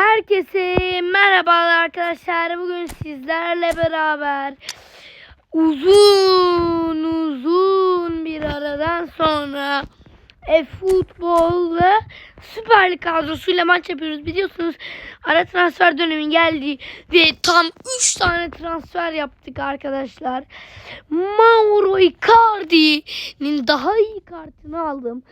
Herkese merhabalar arkadaşlar. Bugün sizlerle beraber uzun uzun bir aradan sonra e-futbol ve Süper Lig kadrosuyla maç yapıyoruz. Biliyorsunuz ara transfer dönemi geldi ve tam 3 tane transfer yaptık arkadaşlar. Mauro Icardi'nin daha iyi kartını aldım.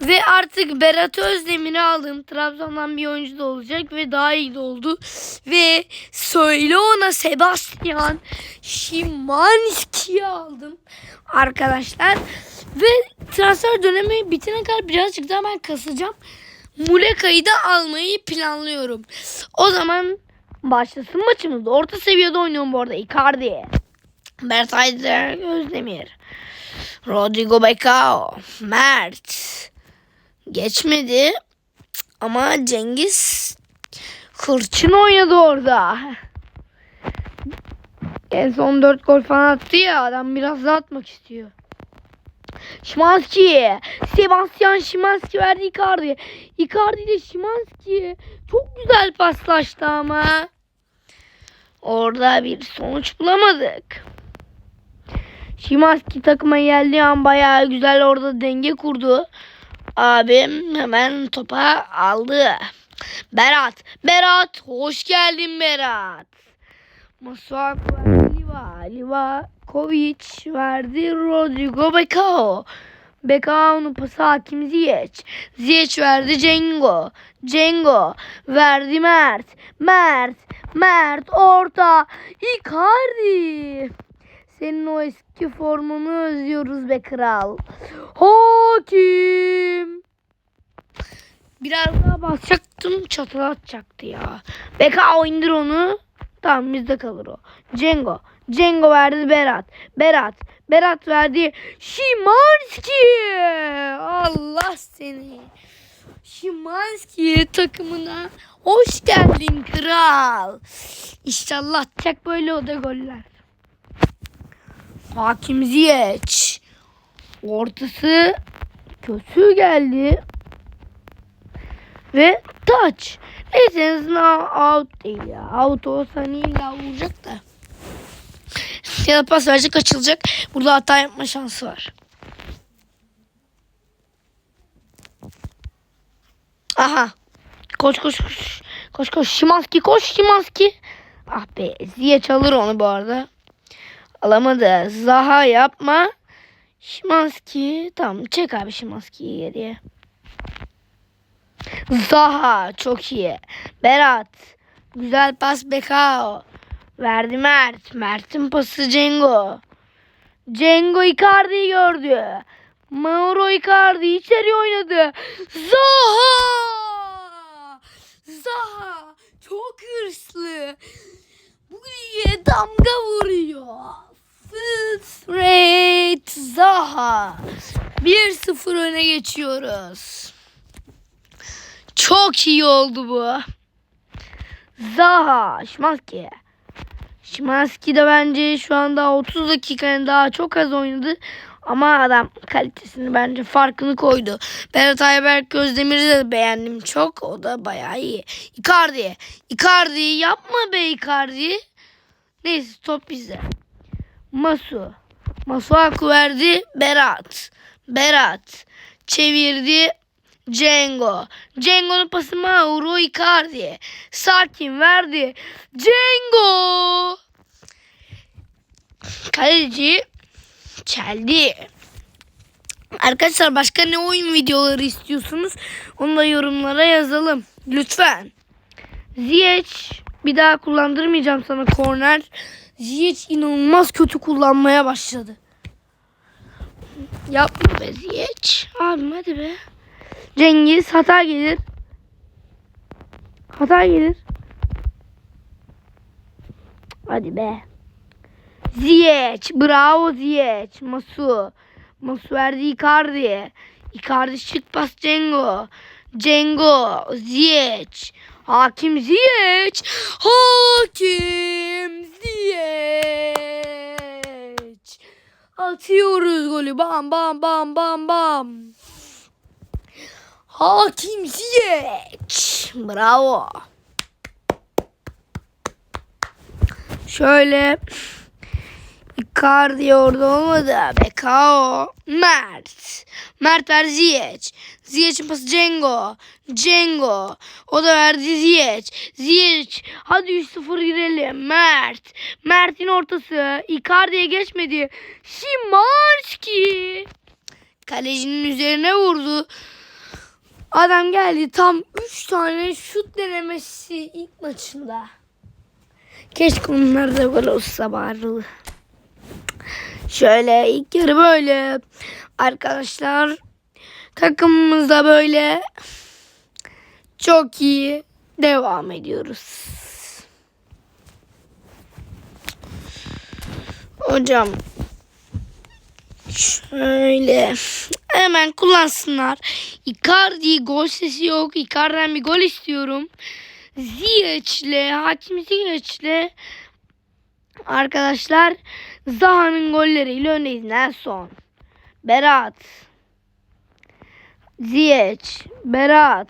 Ve artık Berat Özdemir'i aldım. Trabzon'dan bir oyuncu da olacak ve daha iyi de oldu. Ve söyle ona Sebastian Şimanski'yi aldım arkadaşlar. Ve transfer dönemi bitene kadar birazcık daha ben kasacağım. Muleka'yı da almayı planlıyorum. O zaman başlasın maçımız. Orta seviyede oynuyorum bu arada. Icardi. Mert Aydın Özdemir. Rodrigo Becao. Mert. Geçmedi. Ama Cengiz Kırçın oynadı orada. En son 4 gol falan attı ya. Adam biraz daha atmak istiyor. Şimanski. Sebastian Şimanski verdi Icardi. Icardi ile Şimanski. Çok güzel paslaştı ama. Orada bir sonuç bulamadık. Şimanski takıma geldiği an bayağı güzel orada denge kurdu. Abim hemen topa aldı. Berat, Berat, hoş geldin Berat. Masuak verdi Liva, Livakovic verdi Rodrigo Becao. Becao'nun pası Hakim Ziyech. Ziyech verdi Cengo. Cengo verdi Mert. Mert, Mert orta. Icardi. Senin o eski formunu özlüyoruz be kral. Hakim. Biraz daha basacaktım çatıra atacaktı ya. Beka indir onu. Tamam bizde kalır o. Cengo. Cengo verdi Berat. Berat. Berat verdi Şimanski. Allah seni. Şimanski takımına hoş geldin kral. İnşallah atacak böyle o da goller. Hakim Ziyech. Ortası kötü geldi. Ve taç. Neyse en azından out değil ya. Out olsa hani illa vuracak da. Ya da pas verecek açılacak. Burada hata yapma şansı var. Aha. Koş koş koş. Koş koş. Şimanski koş Şimanski. Ah be Ziyech alır onu bu arada. Alamadı. Zaha yapma. Şimanski. Tamam çek abi Şimanski'yi geriye. Zaha çok iyi. Berat. Güzel pas Bekao. Verdi Mert. Mert'in pası Cengo. Cengo Icardi'yi gördü. Mauro Icardi içeri oynadı. Zaha! Zaha çok hırslı. Bu lige damga vuruyor. Straight Zaha. 1-0 öne geçiyoruz. Çok iyi oldu bu. Zaha. Şimanski. Şimanski de bence şu anda 30 dakikanın daha çok az oynadı. Ama adam kalitesini bence farkını koydu. Berat Ayberk Özdemir'i de beğendim çok. O da bayağı iyi. Icardi. Icardi yapma be Icardi. Neyse top bizde. Masu. Masu Aku verdi. Berat. Berat. Çevirdi. Cengo. Cengo'nun pası Mauro Icardi. Sakin verdi. Cengo. Kaleci çeldi. Arkadaşlar başka ne oyun videoları istiyorsunuz? Onu da yorumlara yazalım. Lütfen. Ziyech bir daha kullandırmayacağım sana korner. Ziyech inanılmaz kötü kullanmaya başladı. Yapma be Ziyech. Abim hadi be. Cengiz hata gelir. Hata gelir. Hadi be. Ziyech. Bravo Ziyech. Masu. Masu verdi Icardi. Icardi şık pas Cengo. Cengo. Ziyech. Hakim Ziyech. Hakim Ziyech. Atıyoruz golü. Bam bam bam bam bam. Hakim Ziyech. Bravo. Şöyle Icardi orada olmadı. Bekao. Mert. Mert verdi Ziyech. Ziyech'in pası Cengo. Cengo. O da verdi Ziyech. Ziyech. Hadi 3-0 girelim. Mert. Mert'in ortası. Icardi'ye geçmedi. Şimanski. Kalecinin üzerine vurdu. Adam geldi tam 3 tane şut denemesi ilk maçında. Keşke onlar da gol olsa bari. Şöyle ilk yarı böyle. Arkadaşlar takımımız da böyle çok iyi devam ediyoruz. Hocam şöyle hemen kullansınlar. Icardi gol sesi yok. Icardi'den bir gol istiyorum. Ziyech'le, Hakim Ziyech'le arkadaşlar Zaha'nın golleriyle öndeyiz. Nelson, Berat, Ziyech, Berat.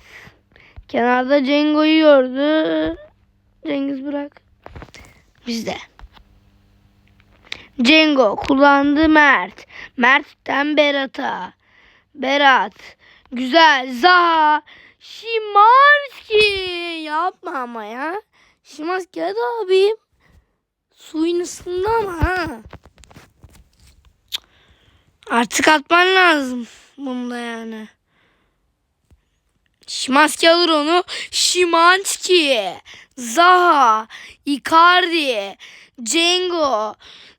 Kenarda Cengo'yu gördü. Cengiz bırak. Bizde. Cengo kullandı Mert. Mert'ten Berat'a. Berat. Güzel. Zaha. Şimanski. Yapma ama ya. Şimanski hadi abim. Suyun ısındı ama ha. Artık atman lazım. Bunda yani. Şimanski alır onu. Şimanski. Zaha. Icardi. Cengo.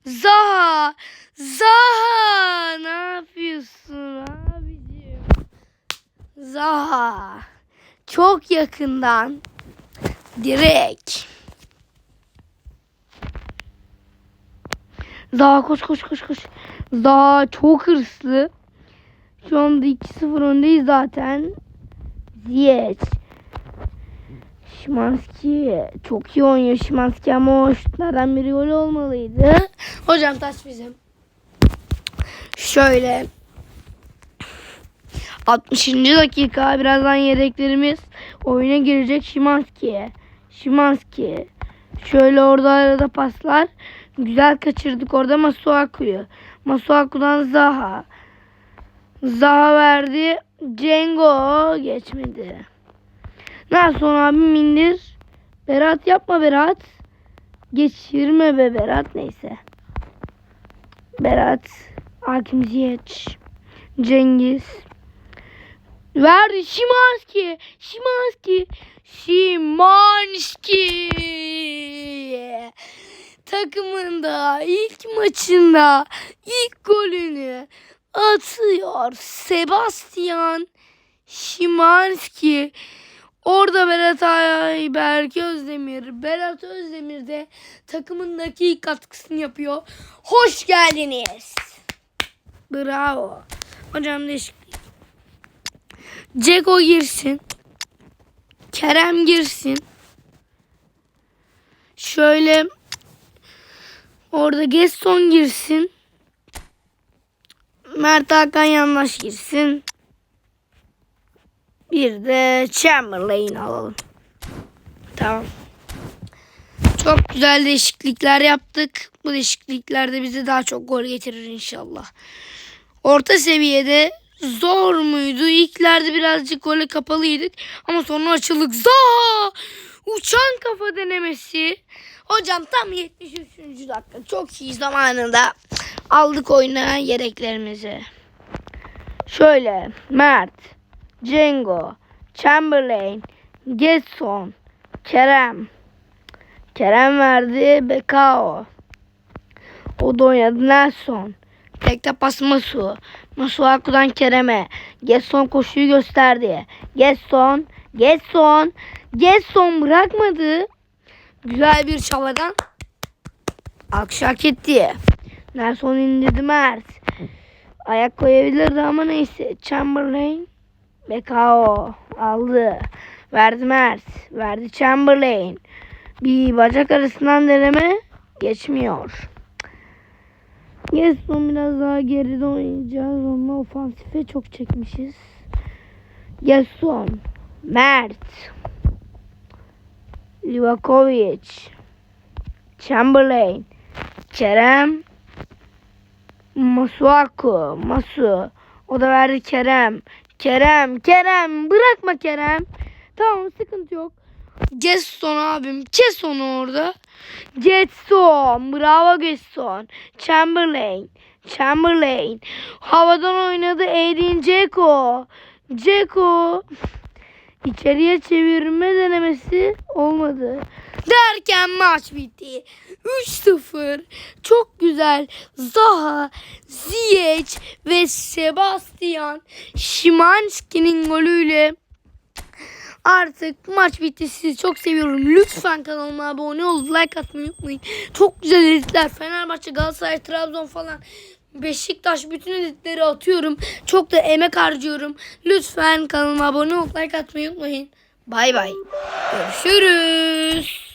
Zaha. Zaha. Ne yapıyorsun abicim? Zaha. Çok yakından. Direkt. Zaha koş koş koş koş. Zaha çok hırslı. Şu anda 2-0 öndeyiz zaten. Ziyech. Şimanski çok iyi oynuyor Şimanski ama o şutlardan biri gol olmalıydı. Hocam taş bizim. Şöyle 60. dakika birazdan yedeklerimiz oyuna girecek Şimanski. Şimanski. Şöyle orada arada paslar. Güzel kaçırdık orada Masuaku'yu. Masuaku'dan Zaha. Zaha verdi. Cengo geçmedi. Nelson abim indir. Berat yapma Berat. Geçirme be Berat neyse. Berat. Hakim Ziyech. Cengiz. Verdi Şimanski. Şimanski. Şimanski. Takımında ilk maçında ilk golünü atıyor Sebastian Şimanski. Orada Berat Ayberk Özdemir. Berat Özdemir de takımındaki ilk katkısını yapıyor. Hoş geldiniz. Bravo. Hocam değişiklik. Ceko girsin. Kerem girsin. Şöyle orada Gesson girsin. Mert Hakan Yandaş girsin. Bir de Chamberlain alalım. Tamam. Çok güzel değişiklikler yaptık. Bu değişiklikler de bize daha çok gol getirir inşallah. Orta seviyede zor muydu? İlklerde birazcık gole kapalıydık. Ama sonra açıldık. Zaha! Uçan kafa denemesi. Hocam tam 73. dakika. Çok iyi zamanında aldık oyuna yedeklerimizi. Şöyle Mert, Cengo, Chamberlain, Getson, Kerem. Kerem verdi Bekao. O da oynadı Nelson. Tekte pas Masu. Masu Aku'dan Kerem'e. Getson koşuyu gösterdi. Getson. Getson. Getson bırakmadı. Güzel bir çabadan. Akış hak etti. Nelson indirdi Mert. Ayak koyabilirdi ama neyse. Chamberlain. Bekao aldı. Verdi Mert. Verdi Chamberlain. Bir bacak arasından deneme geçmiyor. Gerson biraz daha geride oynayacağız. Onunla ofansife çok çekmişiz. Gerson. Mert. Livakovic. Chamberlain. Kerem. Masuaku. Masu. O da verdi Kerem. Kerem. Kerem. Bırakma Kerem. Tamam sıkıntı yok. Geston abim. Kes onu orada. Getson. Bravo Getson. Chamberlain. Chamberlain. Havadan oynadı Edin Dzeko. Dzeko. İçeriye çevirme denemesi olmadı. Derken maç bitti. 3-0. Çok güzel. Zaha, Ziyech ve Sebastian Szymanski'nin golüyle Artık maç bitti. Sizi çok seviyorum. Lütfen kanalıma abone olup like atmayı unutmayın. Çok güzel editler. Fenerbahçe, Galatasaray, Trabzon falan. Beşiktaş bütün editleri atıyorum. Çok da emek harcıyorum. Lütfen kanalıma abone olup like atmayı unutmayın. Bay bay. Görüşürüz.